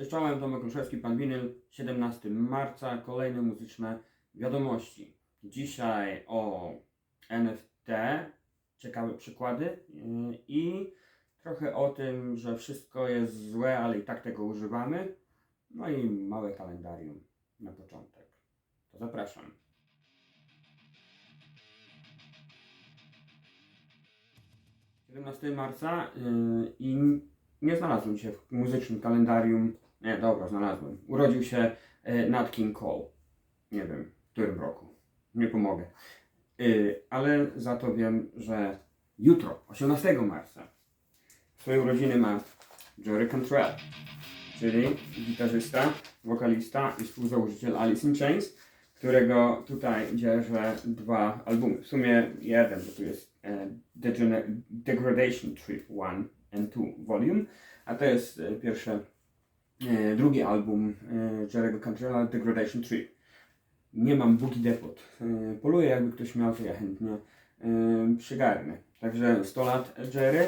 Cześć, czołem, Tomek Ruszewski, Pan Winyl, 17 marca, kolejne muzyczne wiadomości. Dzisiaj o NFT, ciekawe przykłady yy, i trochę o tym, że wszystko jest złe, ale i tak tego używamy. No i małe kalendarium na początek. To zapraszam. - 17 marca yy, i nie znalazłem się w muzycznym kalendarium. Nie, dobra, znalazłem. Urodził się e, Nat King Cole. Nie wiem, w którym roku. Nie pomogę. Y, ale za to wiem, że jutro, 18 marca, swoje urodziny ma Jerry Cantrell, czyli gitarzysta, wokalista i współzałożyciel Alice in Chains, którego tutaj dzierżę dwa albumy. W sumie jeden, bo tu jest e, Degradation Trip 1 and 2 Volume, a to jest e, pierwszy, e, drugi album e, Jerry'ego Cantrella, Degradation Trip. Nie mam Boogie Depot. E, poluję, jakby ktoś miał, to ja chętnie e, przygarnę. Także 100 lat Jerry,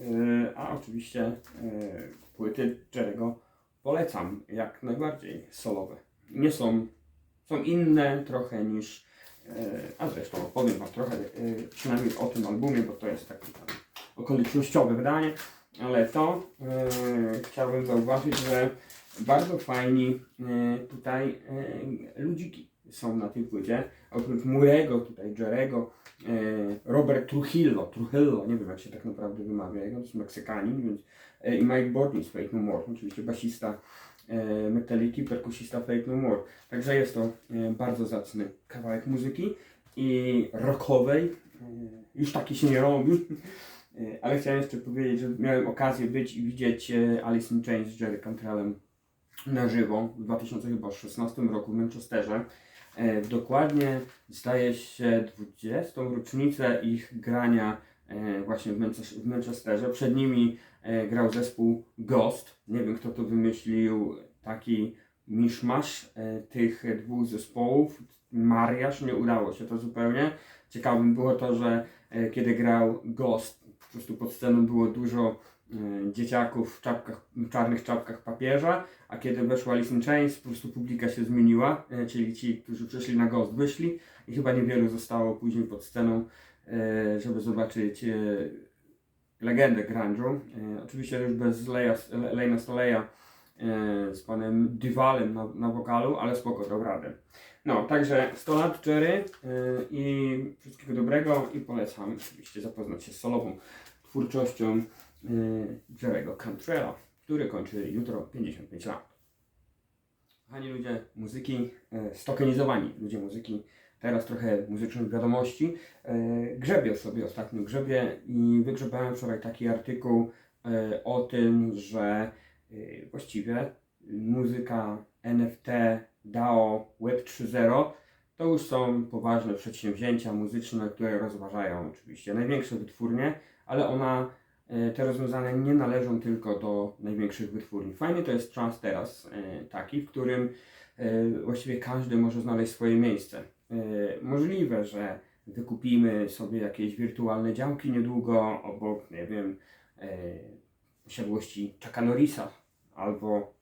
e, a oczywiście e, płyty Jerry'ego polecam jak najbardziej solowe. Nie są, są inne trochę niż, e, a zresztą opowiem Wam trochę e, przynajmniej o tym albumie, bo to jest takie okolicznościowe wydanie, ale to e, chciałbym zauważyć, że bardzo fajni e, tutaj e, ludziki są na tej płycie. Oprócz Murego, tutaj Jerego, e, Robert Trujillo, Trujillo, nie wiem jak się tak naprawdę wymawia, to jest Meksykanin, więc e, i Mike Bordin z Fate No More, oczywiście basista e, Metaliki, perkusista Fate No More. Także jest to e, bardzo zacny kawałek muzyki i rockowej. E, już taki się nie robi. E, Ale chciałem jeszcze powiedzieć, że miałem okazję być i widzieć e, Alice in Chains z Jerry Cantrellem na żywo w 2016 roku w Manchesterze. E, dokładnie zdaje się 20. rocznicę ich grania właśnie w, Manches- w Manchesterze. Przed nimi grał zespół Ghost. Nie wiem kto to wymyślił taki miszmasz tych dwóch zespołów. Mariaż, nie udało się to zupełnie. Ciekawym było to, że kiedy grał Ghost, po prostu pod sceną było dużo e, dzieciaków w, czapkach, w czarnych czapkach papieża, a kiedy weszła Alice in Chains, po prostu publika się zmieniła, e, czyli ci, którzy przyszli na Ghost wyszli i chyba niewielu zostało później pod sceną, e, żeby zobaczyć legendę grunge'u. Oczywiście już bez Leia, Le- Lejna Stoleja z panem Duvalem na, na wokalu, ale spoko, dał radę. No, także 100 lat Jerry e, i wszystkiego dobrego i polecam oczywiście zapoznać się z solową twórczością e, Jerry'ego Cantrella, który kończy jutro 55 lat. Kochani ludzie muzyki, e, stokenizowani ludzie muzyki, teraz trochę muzycznych wiadomości. E, grzebię sobie ostatnio, grzebię i wygrzebałem wczoraj taki artykuł e, o tym, że e, właściwie muzyka NFT, DAO, Web 3.0 to już są poważne przedsięwzięcia muzyczne, które rozważają oczywiście największe wytwórnie, ale ona, e, te rozwiązania nie należą tylko do największych wytwórni. Fajny to jest czas teraz e, taki, w którym właściwie każdy może znaleźć swoje miejsce. Możliwe, że wykupimy sobie jakieś wirtualne działki niedługo obok, nie wiem, posiadłości Chucka Norrisa albo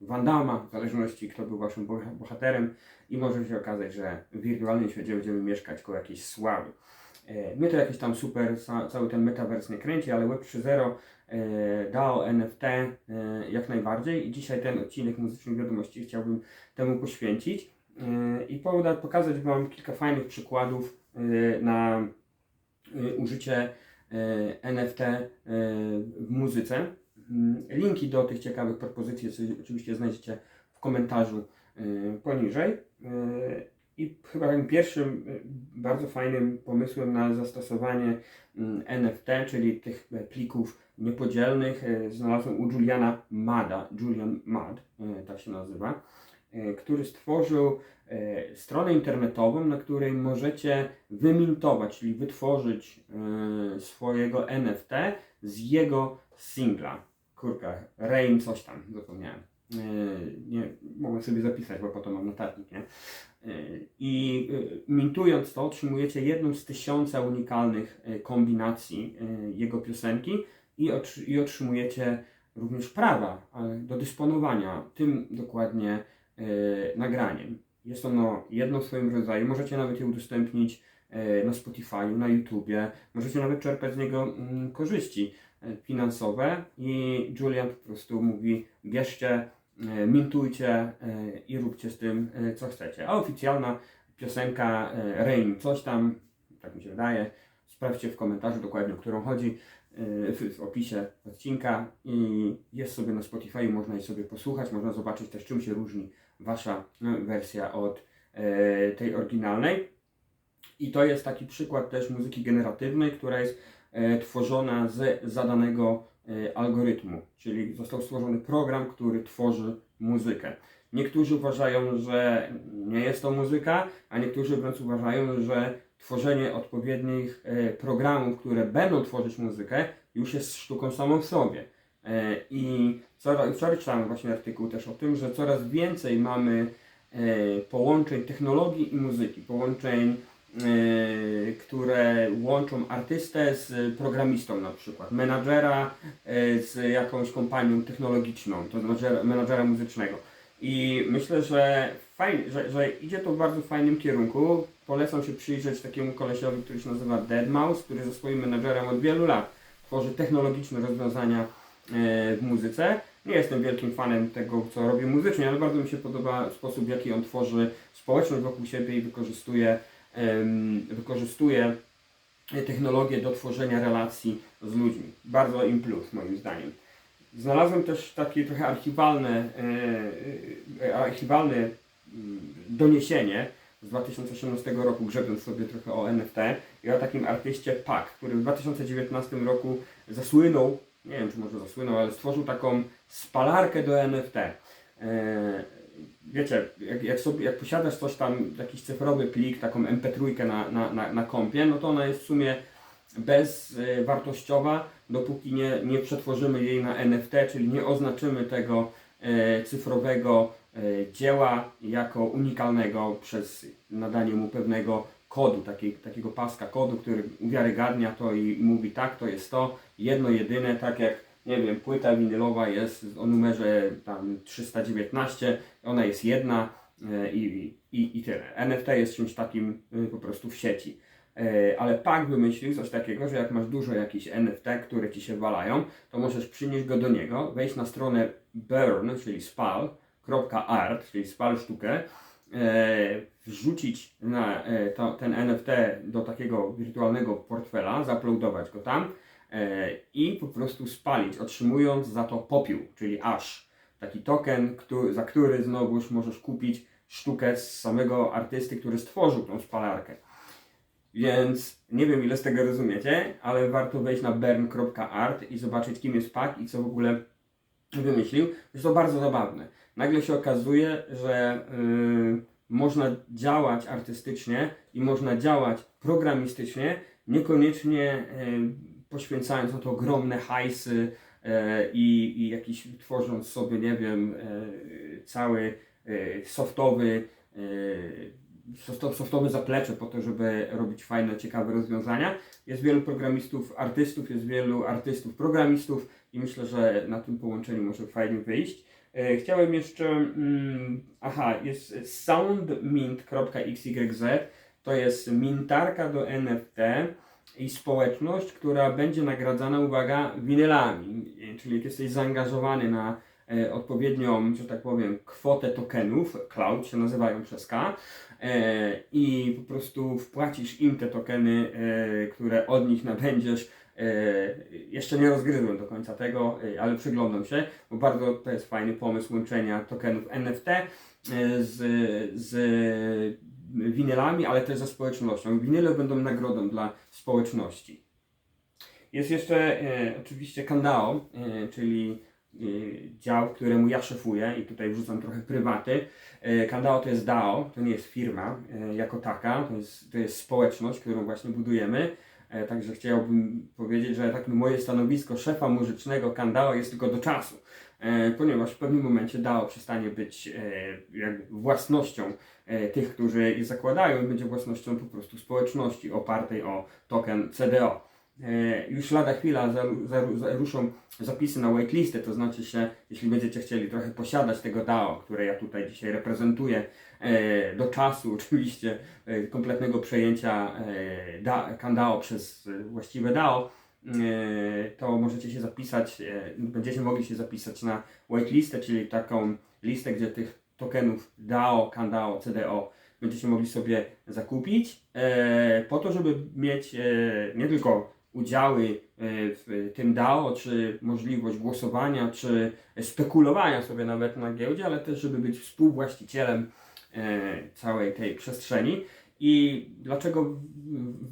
Van Damme, w zależności kto był waszym boh- bohaterem i może się okazać, że w wirtualnym świecie będziemy mieszkać koło jakiejś sławy. E, Mnie to jakiś tam super, ca- cały ten metavers nie kręci, ale Web 3.0, e, NFT e, jak najbardziej i dzisiaj ten odcinek muzycznych wiadomości chciałbym temu poświęcić e, i poda- pokazać Wam kilka fajnych przykładów e, na e, użycie e, NFT e, w muzyce. Mm, Linki do tych ciekawych propozycji oczy- oczywiście znajdziecie w komentarzu e, poniżej. E, I chyba pierwszym e, bardzo fajnym pomysłem na zastosowanie mm, NFT, czyli tych e, plików niepodzielnych, e, znalazłem u Juliana Mada, Julian Mad, e, tak się nazywa, który stworzył stronę internetową, na której możecie wymintować, czyli wytworzyć swojego NFT z jego singla. Kurka, Rain coś tam, zapomniałem. E, Nie, mogę sobie zapisać, bo po to mam notatnik, nie? E, I e, mintując to, otrzymujecie jedną z tysiąca unikalnych kombinacji jego piosenki i, otr- i otrzymujecie również prawa do dysponowania tym dokładnie nagraniem. Jest ono jedno w swoim rodzaju, możecie nawet je udostępnić na Spotify, na YouTubie, możecie nawet czerpać z niego mm, korzyści e, finansowe i Julian po prostu mówi bierzcie, e, mintujcie e, i róbcie z tym e, co chcecie. A oficjalna piosenka e, Rain, coś tam, tak mi się wydaje, sprawdźcie w komentarzu dokładnie o którą chodzi e, w, opisie odcinka i jest sobie na Spotify, można jej sobie posłuchać, można zobaczyć też czym się różni wasza wersja od e, tej oryginalnej. I to jest taki przykład też muzyki generatywnej, która jest e, tworzona z zadanego e, algorytmu, czyli został stworzony program, który tworzy muzykę. Niektórzy uważają, że nie jest to muzyka, a niektórzy wręcz uważają, że tworzenie odpowiednich e, programów, które będą tworzyć muzykę, już jest sztuką samą w sobie. I coraz, wczoraj czytałem właśnie artykuł też o tym, że coraz więcej mamy połączeń technologii i muzyki, połączeń, które łączą artystę z programistą na przykład, menadżera e, z jakąś kompanią technologiczną, to znaczy menadżera muzycznego. I myślę, że fajnie, że, że idzie to w bardzo fajnym kierunku. Polecam się przyjrzeć takiemu kolesiowi, który się nazywa Deadmau5, który ze swoim menadżerem od wielu lat tworzy technologiczne rozwiązania e, w muzyce. Nie jestem wielkim fanem tego, co robi muzycznie, ale bardzo mi się podoba sposób, w jaki on tworzy społeczność wokół siebie i wykorzystuje, wykorzystuje technologię do tworzenia relacji z ludźmi. Bardzo im plus, moim zdaniem. Znalazłem też takie trochę archiwalne, e, e, archiwalne mm, doniesienie z 2018 roku, grzebiąc sobie trochę o NFT i o takim artyście Pak, który w 2019 roku zasłynął, nie wiem czy może zasłynął, ale stworzył taką spalarkę do NFT. Wiecie, jak, jak, sobie, jak posiadasz coś tam, jakiś cyfrowy plik, taką MP3 na, na, na, na kompie, no to ona jest w sumie bezwartościowa, dopóki nie, nie przetworzymy jej na NFT, czyli nie oznaczymy tego e, cyfrowego e, dzieła jako unikalnego przez nadanie mu pewnego kodu, takiej, takiego paska kodu, który uwiarygadnia to i, i mówi tak, to jest to, jedno jedyne, tak jak nie wiem, płyta winylowa jest o numerze tam 319, ona jest jedna e, i, i, i tyle. NFT jest czymś takim e, po prostu w sieci. E, Ale Pak wymyślił coś takiego, że jak masz dużo jakichś NFT, które ci się walają, to możesz przynieść go do niego, wejść na stronę burn, czyli spal.art, czyli spal sztukę, wrzucić na to, ten NFT do takiego wirtualnego portfela, zaploadować go tam i po prostu spalić, otrzymując za to popiół, czyli ash. Taki token, który, za który znowuż możesz kupić sztukę z samego artysty, który stworzył tą spalarkę. Więc nie wiem ile z tego rozumiecie, ale warto wejść na burn.art i zobaczyć kim jest Pak i co w ogóle wymyślił. Jest to bardzo zabawne. Nagle się okazuje, że yy, można działać artystycznie i można działać programistycznie, niekoniecznie yy, poświęcając na to ogromne hajsy yy, i, i jakiś tworząc sobie, nie wiem, yy, cały yy, softowy softo- softowe zaplecze po to, żeby robić fajne, ciekawe rozwiązania. Jest wielu programistów, artystów, jest wielu artystów, programistów i myślę, że na tym połączeniu może fajnie wyjść. E, Chciałem jeszcze, mm, aha, jest soundmint.xyz, to jest mintarka do NFT i społeczność, która będzie nagradzana, uwaga, winylami, czyli jak jesteś zaangażowany na e, odpowiednią, że tak powiem, kwotę tokenów, cloud się nazywają przez K, e, i po prostu wpłacisz im te tokeny, e, które od nich nabędziesz. E, jeszcze nie rozgryzłem do końca tego, e, ale przyglądam się, bo bardzo to jest fajny pomysł łączenia tokenów NFT e, z, z winylami, ale też ze społecznością. Winyle będą nagrodą dla społeczności. Jest jeszcze e, oczywiście Kandao, e, czyli e, dział, któremu ja szefuję i tutaj wrzucam trochę prywaty. E, Kandao to jest DAO, to nie jest firma e, jako taka, to jest, to jest społeczność, którą właśnie budujemy. E, Także chciałbym powiedzieć, że tak moje stanowisko szefa muzycznego Kandao jest tylko do czasu, ponieważ w pewnym momencie DAO przestanie być e, własnością e, tych, którzy je zakładają i będzie własnością po prostu społeczności opartej o token CDO. E, Już lada chwila ruszą zapisy na waitlistę, to znaczy się, jeśli będziecie chcieli trochę posiadać tego DAO, które ja tutaj dzisiaj reprezentuję, e, do czasu oczywiście e, kompletnego przejęcia e, da, Kandao przez e, właściwe DAO, e, to możecie się zapisać, e, będziecie mogli się zapisać na waitlistę, czyli taką listę, gdzie tych tokenów DAO, Kandao, CDO będziecie mogli sobie zakupić e, po to, żeby mieć e, nie tylko udziały e, w tym DAO, czy możliwość głosowania, czy spekulowania sobie nawet na giełdzie, ale też, żeby być współwłaścicielem e, całej tej przestrzeni. I dlaczego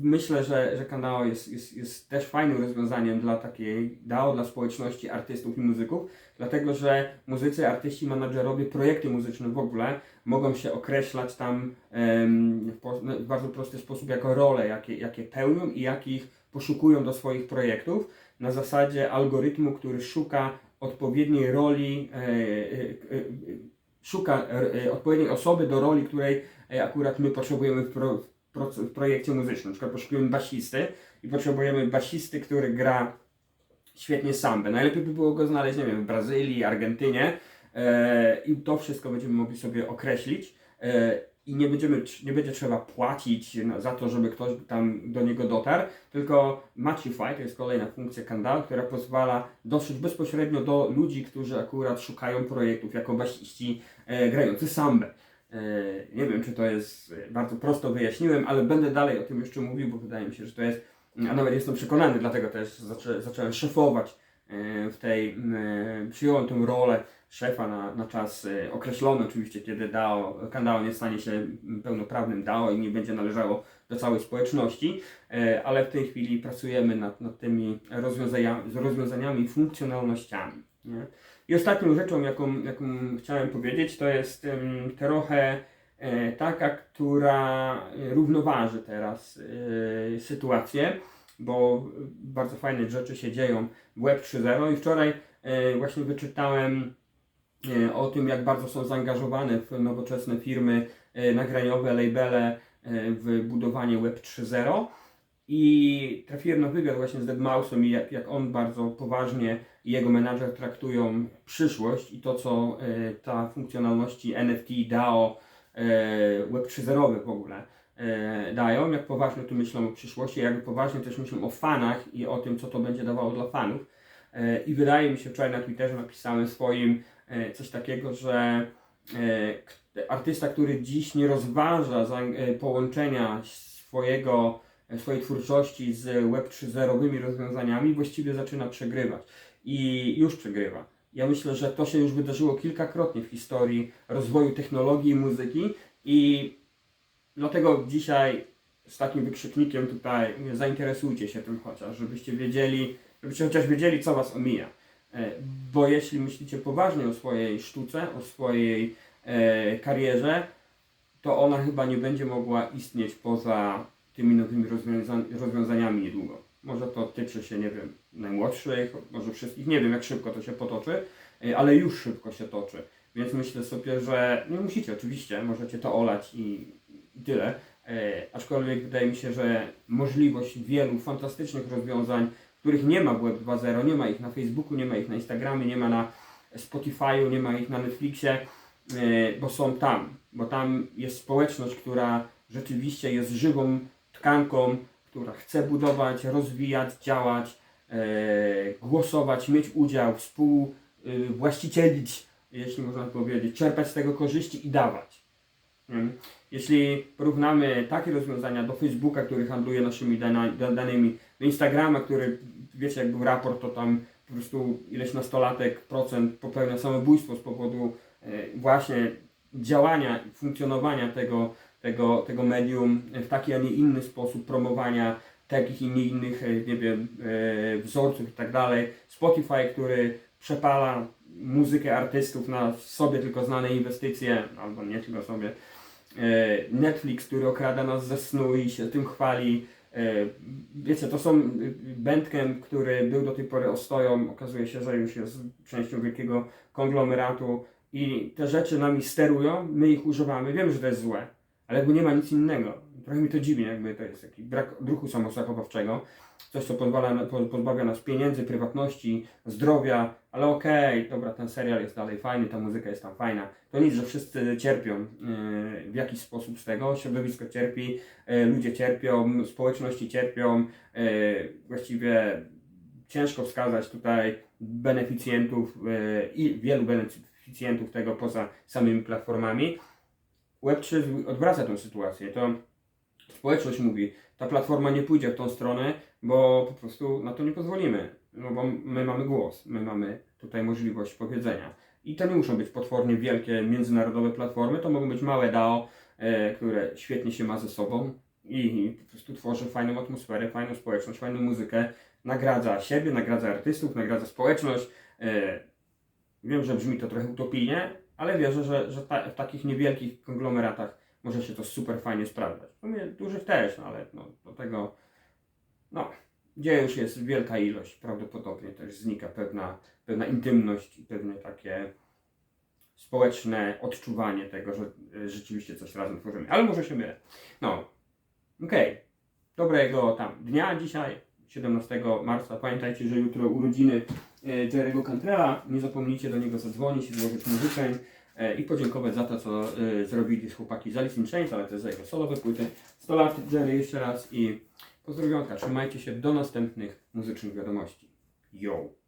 myślę, że, że kanał jest, jest, jest też fajnym rozwiązaniem dla takiej DAO, dla społeczności artystów i muzyków? Dlatego, że muzycy, artyści, menadżerowie, projekty muzyczne w ogóle mogą się określać tam w, po, w bardzo prosty sposób jako role, jakie, jakie pełnią i jakich poszukują do swoich projektów na zasadzie algorytmu, który szuka odpowiedniej roli, e, e, e, szuka e, odpowiedniej osoby do roli, której e, akurat my potrzebujemy w, pro, w, pro, w projekcie muzycznym. Na przykład potrzebujemy basisty i potrzebujemy basisty, który gra świetnie sambę. Najlepiej by było go znaleźć, nie wiem, w Brazylii, Argentynie e, i to wszystko będziemy mogli sobie określić e, i nie, będziemy, nie będzie trzeba płacić za to, żeby ktoś tam do niego dotarł, tylko Matchify to jest kolejna funkcja Kandal, która pozwala dotrzeć bezpośrednio do ludzi, którzy akurat szukają projektów jako basiści e, grający sambę. E, nie wiem, czy to jest e, bardzo prosto wyjaśniłem, ale będę dalej o tym jeszcze mówił, bo wydaje mi się, że to jest, a nawet jestem przekonany, dlatego też zacząłem szefować e, w tej, e, przyjąłem tę rolę szefa na, na czas e, określony oczywiście, kiedy DAO, Kandao nie stanie się pełnoprawnym DAO i nie będzie należało do całej społeczności, e, ale w tej chwili pracujemy nad, nad tymi rozwiązania, rozwiązaniami i funkcjonalnościami. Nie? I ostatnią rzeczą, jaką, jaką chciałem powiedzieć, to jest em, trochę e, taka, która równoważy teraz e, sytuację, bo bardzo fajne rzeczy się dzieją w Web 3.0 i wczoraj e, właśnie wyczytałem e, o tym, jak bardzo są zaangażowane w nowoczesne firmy e, nagraniowe, labele e, w budowanie Web 3.0 i trafiłem na wywiad właśnie z Deadmause'em i jak, jak on bardzo poważnie i jego menadżer traktują przyszłość i to, co e, ta funkcjonalności NFT, DAO, e, Web 3.0 w ogóle e, dają, jak poważnie tu myślą o przyszłości, jak poważnie też myślą o fanach i o tym, co to będzie dawało dla fanów. E, I wydaje mi się, wczoraj na Twitterze napisałem swoim e, coś takiego, że k- artysta, który dziś nie rozważa połączenia swojego, swojej twórczości z Web 3.0 rozwiązaniami, właściwie zaczyna przegrywać. I już przegrywa. Ja myślę, że to się już wydarzyło kilkakrotnie w historii rozwoju technologii i muzyki i dlatego dzisiaj z takim wykrzyknikiem tutaj zainteresujcie się tym chociaż, żebyście wiedzieli, żebyście chociaż wiedzieli, co was omija. E, Bo jeśli myślicie poważnie o swojej sztuce, o swojej e, karierze, to ona chyba nie będzie mogła istnieć poza tymi nowymi rozwiąza- rozwiązaniami niedługo. Może to tyczy się, nie wiem, najmłodszych, może wszystkich, nie wiem jak szybko to się potoczy, e, ale już szybko się toczy. Więc myślę sobie, że nie musicie oczywiście, możecie to olać i, i tyle. E, aczkolwiek wydaje mi się, że możliwość wielu fantastycznych rozwiązań, których nie ma w Web 2.0, nie ma ich na Facebooku, nie ma ich na Instagramie, nie ma na Spotify'u, nie ma ich na Netflixie, e, bo są tam, bo tam jest społeczność, która rzeczywiście jest żywą tkanką, która chce budować, rozwijać, działać, e, głosować, mieć udział, współwłaścicielić, jeśli można powiedzieć, czerpać z tego korzyści i dawać. Nie? Jeśli porównamy takie rozwiązania do Facebooka, który handluje naszymi danymi, do Instagrama, który, wiecie, jak był raport, to tam po prostu ileś nastolatek procent popełnia samobójstwo z powodu e, właśnie działania funkcjonowania tego, tego, tego medium w taki, a nie inny sposób promowania takich i nie innych, e, nie wiem, e, wzorców i tak dalej. Spotify, który przepala muzykę artystów na sobie tylko znane inwestycje, albo nie tylko sobie. E, Netflix, który okrada nas ze snu i się tym chwali. Wiecie, to są Bandcamp, który był do tej pory ostoją, okazuje się, że już jest częścią wielkiego konglomeratu i te rzeczy nami sterują, my ich używamy, wiemy, że to jest złe, ale jakby nie ma nic innego. Trochę mi to dziwi, jakby to jest taki brak druku samozachowawczego, coś, co pozwala, po- pozbawia nas pieniędzy, prywatności, zdrowia, ale okej, dobra, ten serial jest dalej fajny, ta muzyka jest tam fajna. To nic, że wszyscy cierpią yy, w jakiś sposób z tego, środowisko cierpi, yy, ludzie cierpią, społeczności cierpią, yy, właściwie ciężko wskazać tutaj beneficjentów i wielu beneficjentów tego poza samymi platformami. Web3 odwraca tę sytuację. To społeczność mówi, ta platforma nie pójdzie w tą stronę, bo po prostu na to nie pozwolimy. No bo my mamy głos, my mamy tutaj możliwość powiedzenia. I to nie muszą być potwornie wielkie międzynarodowe platformy, to mogą być małe DAO, e, które świetnie się ma ze sobą i, i po prostu tworzy fajną atmosferę, fajną społeczność, fajną muzykę, nagradza siebie, nagradza artystów, nagradza społeczność. E, wiem, że brzmi to trochę utopijnie, ale wierzę, że, że ta, w takich niewielkich konglomeratach może się to super fajnie sprawdzać. W sumie dużych też, no ale no, do tego, no, gdzie już jest wielka ilość, prawdopodobnie też znika pewna, pewna intymność i pewne takie społeczne odczuwanie tego, że e, rzeczywiście coś razem tworzymy. Ale może się mylę. No, okej. Dobrego tam dnia dzisiaj, 17 marca. Pamiętajcie, że jutro urodziny Jerry'ego Cantrella. Nie zapomnijcie do niego zadzwonić i złożyć mu życzeń e, i podziękować za to, co e, zrobili chłopaki z Alice in Chains, ale też za jego solowe płyty. 100 lat Jerry jeszcze raz i pozdrowionka. Trzymajcie się do następnych muzycznych wiadomości. Yo!